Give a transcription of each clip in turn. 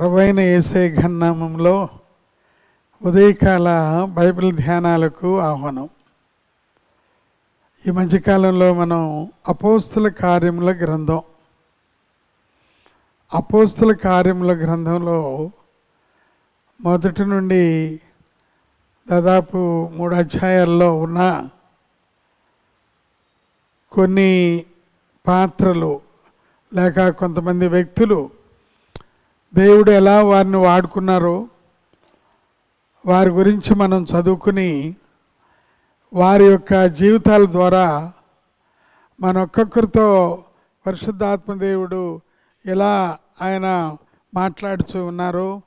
ప్రభైన ఏసే ఘన్నామంలో ఉదయకాల బైబిల్ ధ్యానాలకు ఆహ్వానం. ఈ మధ్యకాలంలో మనం అపోస్తుల కార్యముల గ్రంథం అపోస్తుల కార్యముల గ్రంథంలో మొదటి నుండి దాదాపు మూడు అధ్యాయాల్లో ఉన్న కొన్ని పాత్రలు లేక కొంతమంది వ్యక్తులు దేవుడు ఎలా వారిని వాడుకున్నారో వారి గురించి మనం చదువుకుని వారి యొక్క జీవితాల ద్వారా మన ఒక్కొక్కరితో పరిశుద్ధాత్మ దేవుడు ఎలా ఆయన మాట్లాడుతూ ఉన్నారో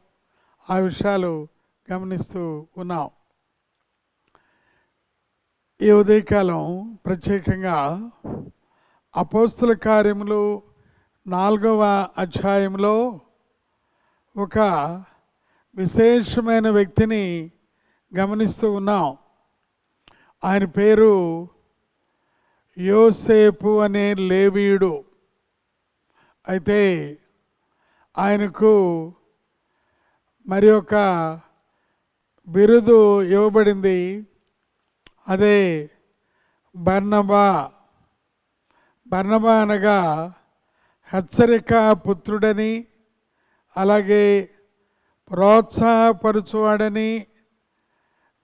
ఆ విషయాలు గమనిస్తూ ఉన్నాం. ఈ ఉదయకాలం ప్రత్యేకంగా అపోస్తుల కార్యములు నాలుగవ అధ్యాయంలో ఒక విశేషమైన వ్యక్తిని గమనిస్తూ ఉన్నాం. ఆయన పేరు యోసేపు అనే లేవీయుడు. అయితే ఆయనకు మరి ఒక బిరుదు ఇవ్వబడింది. అదే బర్ణబా బర్ణబా అనగా హెచ్చరిక పుత్రుడని అలాగే ప్రోత్సాహపరచువాడని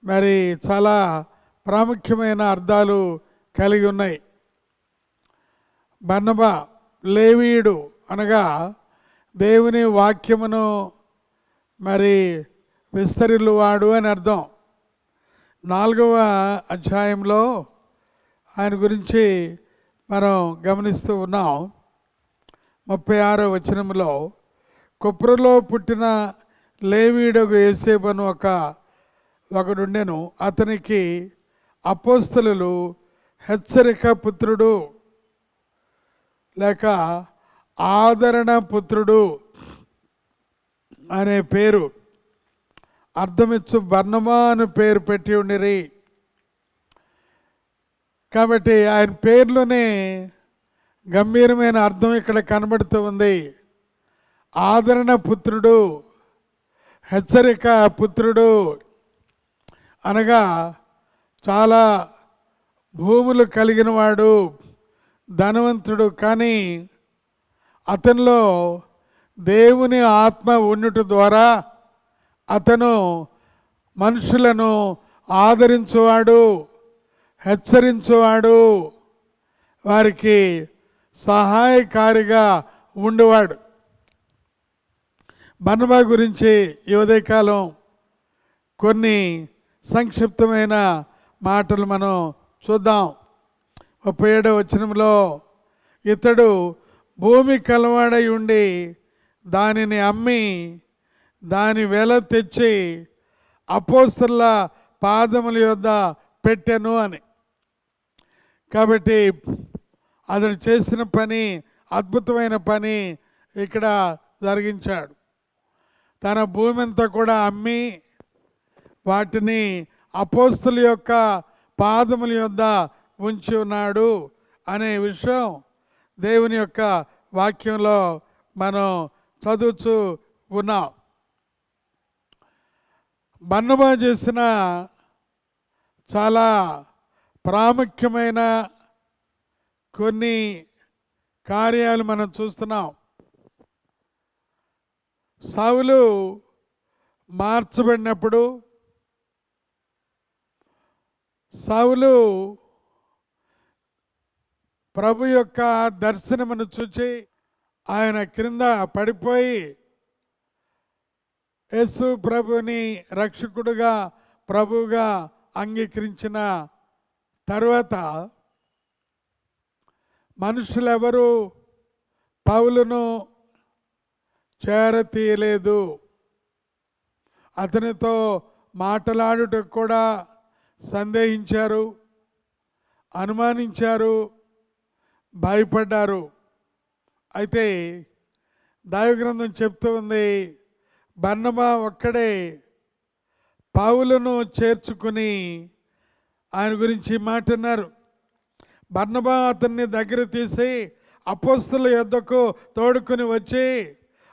మరి చాలా ప్రాముఖ్యమైన అర్థాలు కలిగి ఉన్నాయి. బన్నబ లేవీయుడు అనగా దేవుని వాక్యమును మరి విస్తరిల్లువాడు అని అర్థం. నాలుగవ అధ్యాయంలో ఆయన గురించి మనం గమనిస్తూ ఉన్నాం. ముప్పై ఆరో వచనంలో కుప్రలో పుట్టిన లేవీడకు ఏసేపను ఒక ఒకడుండెను. అతనికి అపోస్తలు హెచ్చరిక పుత్రుడు లేక ఆదరణ పుత్రుడు అనే పేరు అర్థమిచ్చు బర్ణమా అని పేరు పెట్టి ఉండిరి. కాబట్టి ఆయన పేర్లోనే గంభీరమైన అర్థం ఇక్కడ కనబడుతూ ఉంది. ఆదరణ పుత్రుడు హెచ్చరిక పుత్రుడు అనగా చాలా భూములు కలిగిన వాడు ధనవంతుడు. కానీ అతనిలో దేవుని ఆత్మ ఉండుట ద్వారా అతను మనుషులను ఆదరించువాడు హెచ్చరించువాడు. వారికి సహాయకారిగా ఉండేవాడు. బర్నబా గురించి ఈ ఉదయకాలం కొన్ని సంక్షిప్తమైన మాటలు మనం చూద్దాం. ముప్పై ఏడవ వచనంలో ఇతడు భూమి కలవాడై ఉండి దానిని అమ్మి దాని వెల తెచ్చి అపోస్తల పాదముల యొద్ద పెట్టాను అని. కాబట్టి అతడు చేసిన పని అద్భుతమైన పని ఇక్కడ జరిగించాడు. తన భూమి అంతా కూడా అమ్మి వాటిని అపోస్తుల యొక్క పాదముల యొద్ద ఉంచి ఉన్నాడు అనే విషయం దేవుని యొక్క వాక్యంలో మనం చదువుతూ ఉన్నాం. బన్నబా చేసిన చాలా ప్రాముఖ్యమైన కొన్ని కార్యాలు మనం చూస్తున్నాం. సావులు మార్చబడినప్పుడు సావులు ప్రభు యొక్క దర్శనమును చూచి ఆయన క్రింద పడిపోయి యేసు ప్రభుని రక్షకుడుగా ప్రభువుగా అంగీకరించిన తర్వాత మనుషులెవరూ పౌలును చేరతీయలేదు అతనితో మాట్లాడుటకు కూడా సందేహించారు అనుమానించారు భయపడ్డారు. అయితే దైవగ్రంథం చెప్తూ ఉంది బన్నబా ఒక్కడే పావులను చేర్చుకుని ఆయన గురించి మాట్లాడినారు. బర్ణబా అతన్ని దగ్గర తీసి అపోస్తుల యొద్దకు తోడుకొని వచ్చి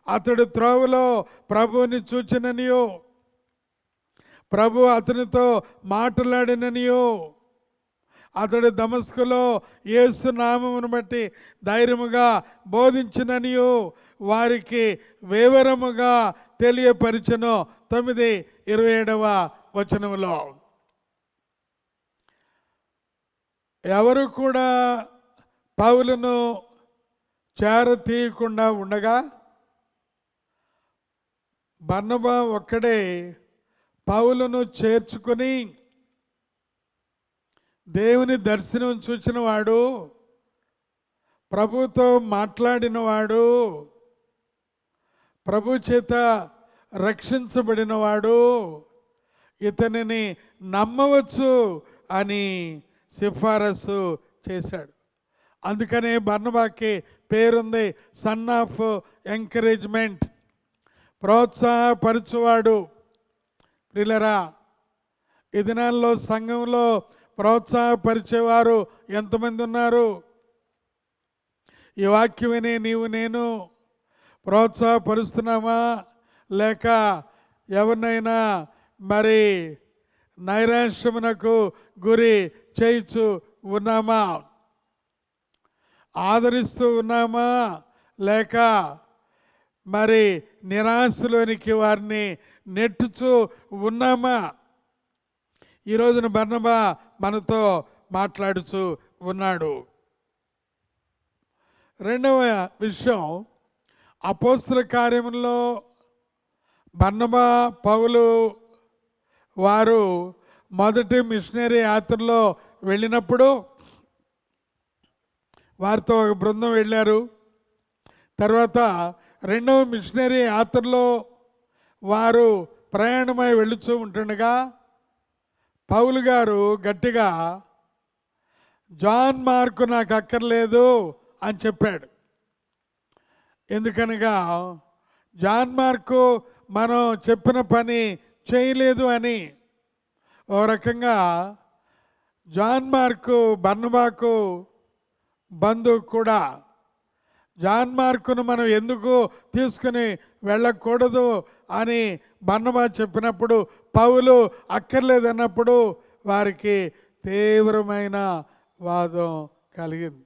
అతడు త్రోవలో ప్రభువుని చూచిననియో ప్రభు అతనితో మాట్లాడిననియో అతడు దమస్కులో యేసు నామమును బట్టి ధైర్యముగా బోధించిననియో వారికి వివరముగా తెలియపరిచను. తొమ్మిది ఇరవై ఏడవ వచనములో. ఎవరు కూడా పౌలను చేరతీయకుండా ఉండగా బర్ణబా ఒక్కడే పౌలను చేర్చుకొని దేవుని దర్శనం చూచినవాడు ప్రభుతో మాట్లాడినవాడు ప్రభు చేత రక్షించబడినవాడు ఇతనిని నమ్మవచ్చు అని సిఫారసు చేశాడు. అందుకనే బర్ణబాకి పేరుంది సన్ ఆఫ్ ఎంకరేజ్మెంట్. ప్రోత్సాహపరచువాడు. ప్రిలరా ఈ దినాల్లో సంఘంలో ప్రోత్సాహపరిచేవారు ఎంతమంది ఉన్నారు? ఈ వాక్యం నీవు నేను ప్రోత్సాహపరుస్తున్నామా? లేక ఎవరినైనా మరి నైరాశ్యమునకు గురి చేయిచు ఉన్నామా? ఆదరిస్తూ ఉన్నామా? లేక మరి నిరాశలోనికి వారిని నెట్టుచూ ఉన్నామా? ఈ రోజున బర్నబా మనతో మాట్లాడుచూ ఉన్నాడు. రెండవ విషయం అపోస్తుల కార్యంలో బర్ణబా పౌలు వారు మొదటి మిషనరీ యాత్రలో వెళ్ళినప్పుడు వారితో ఒక బృందం వెళ్ళారు. తర్వాత రెండవ మిషనరీ యాత్రలో వారు ప్రయాణమై వెళుతూ ఉంటుండగా పౌలు గారు గట్టిగా జాన్ మార్కు నాకు అక్కర్లేదు అని చెప్పాడు. ఎందుకనగా జాన్ మార్కు మనం చెప్పిన పని చేయలేదు అని ఓ రకంగా జాన్ మార్కు బర్నబాకు బంధువు కూడా జాన్ మార్కును మనం ఎందుకు తీసుకుని వెళ్ళకూడదు అని బన్నబా చెప్పినప్పుడు పౌలు అక్కర్లేదన్నప్పుడు వారికి తీవ్రమైన వాదం కలిగింది.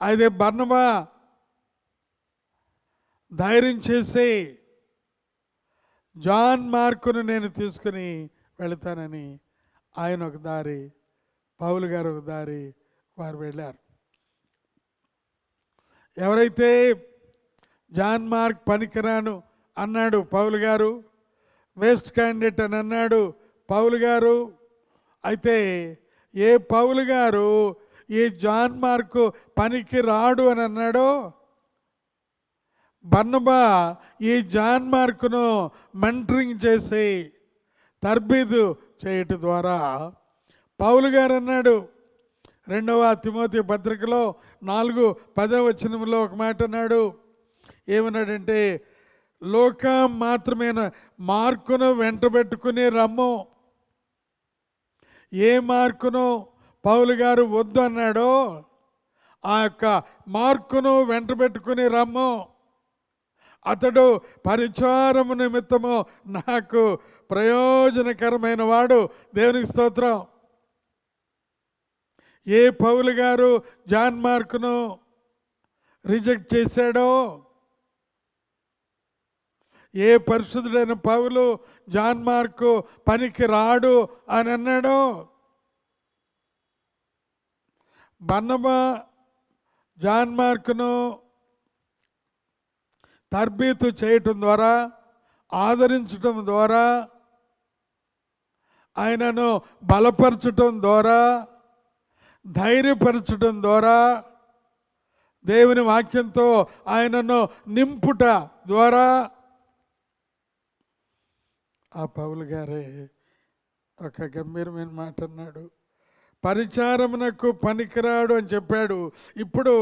అయితే బన్నబా ధైర్యం చేసి జాన్ మార్కును నేను తీసుకుని వెళతానని ఆయన ఒక దారి పౌలు గారు ఒక దారి వారు వెళ్ళారు. ఎవరైతే జాన్ మార్క్ పనికిరాను అన్నాడు పౌలు గారు వేస్ట్ క్యాండిడేట్ అని అన్నాడు పౌలు గారు అయితే ఏ పౌలు గారు ఈ జాన్ మార్కు పనికి రాడు అని అన్నాడో? బర్నబా ఈ జాన్ మార్కును మెంటరింగ్ చేసి తర్బీదు చేయటం ద్వారా పౌలు గారు అన్నాడు రెండవ తిమోతి పత్రికలో నాలుగు పదవ వచనంలో ఒక మాట అన్నాడు. ఏమన్నాడంటే లోకం మాత్రమే మార్కును వెంటబెట్టుకుని రమ్ము. ఏ మార్కును పౌలు గారు వద్దు అన్నాడో ఆ యొక్క మార్కును వెంటబెట్టుకుని రమ్ము. అతడు పరిచారము నిమిత్తము నాకు ప్రయోజనకరమైన వాడు. దేవునికి స్తోత్రం. ఏ పౌలు గారు జాన్ మార్కును రిజెక్ట్ చేశాడో? ఏ పరిశుద్ధుడైన పౌలు జాన్ మార్కు పనికి రాడు అని అన్నాడో? బన్నబా జాన్ మార్కును తర్బీతు చేయటం ద్వారా ఆదరించటం ద్వారా ఆయనను బలపరచటం ద్వారా ధైర్యపరచడం ద్వారా దేవుని వాక్యంతో ఆయనను నింపుట ద్వారా. ఆ పౌలు గారే ఒక గంభీరమైన మాట అన్నాడు. పరిచారమునకు పనికిరాడు అని చెప్పాడు. ఇప్పుడు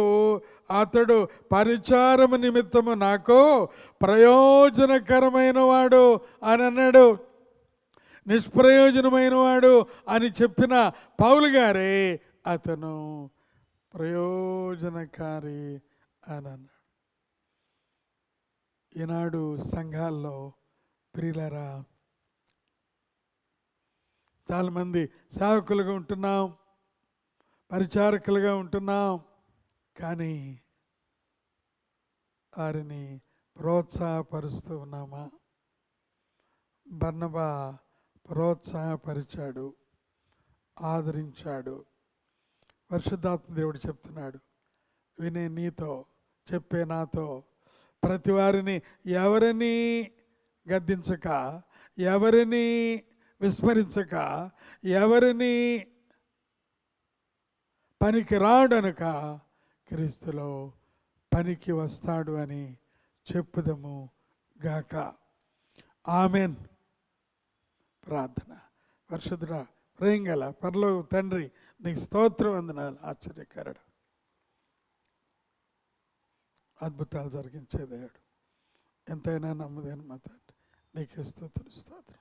అతడు పరిచారము నిమిత్తము నాకు ప్రయోజనకరమైన వాడు అని అన్నాడు. నిష్ప్రయోజనమైన వాడు అని చెప్పిన పౌలు గారే అతను ప్రయోజనకారి అని అన్నాడు ఈనాడు సంఘాల్లో ప్రియులరా చాలామంది సేవకులుగా ఉంటున్నాం పరిచారకులుగా ఉంటున్నాం కానీ వారిని ప్రోత్సాహపరుస్తూ ఉన్నామా? బర్ణబా ప్రోత్సాహపరిచాడు ఆదరించాడు. పరిశుద్ధాత్మ దేవుడు చెప్తున్నాడు. వినే నీతో చెప్పే నాతో. ప్రతి వారిని ఎవరిని గద్దించక ఎవరిని విస్మరించక ఎవరిని పనికి రాడనక క్రీస్తులో పనికి వస్తాడు అని చెప్పుదము గాక. ఆమెన్. ప్రార్థన. పరిశుద్ధుడ ప్రేంగల పరలో తండ్రి నీకు స్తోత్రం వందనాలు ఆశ్చర్యకరడు. అద్భుతాలు జరిగించే దేవుడు. ఎంతైనా నమ్మదేను మా తండ్రి నీకే స్తోత్రం స్తోత్రం.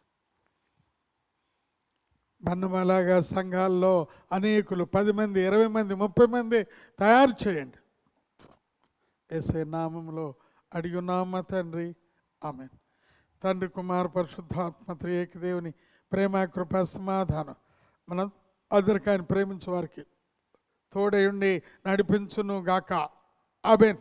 బన్నమలాగా సంఘాల్లో అనేకులు పది మంది ఇరవై మంది ముప్పై మంది తయారు చేయండి. ఏసే నామంలో అడిగి ఉన్నామా తండ్రి. ఆమె తండ్రి కుమార్ పరిశుద్ధాత్మ త్రియేక దేవుని ప్రేమ కృప సమాధానం. మనం అందరికి ఆయన ప్రేమించే వారికి తోడయుండి ఉండి నడిపించును గాక అబెన్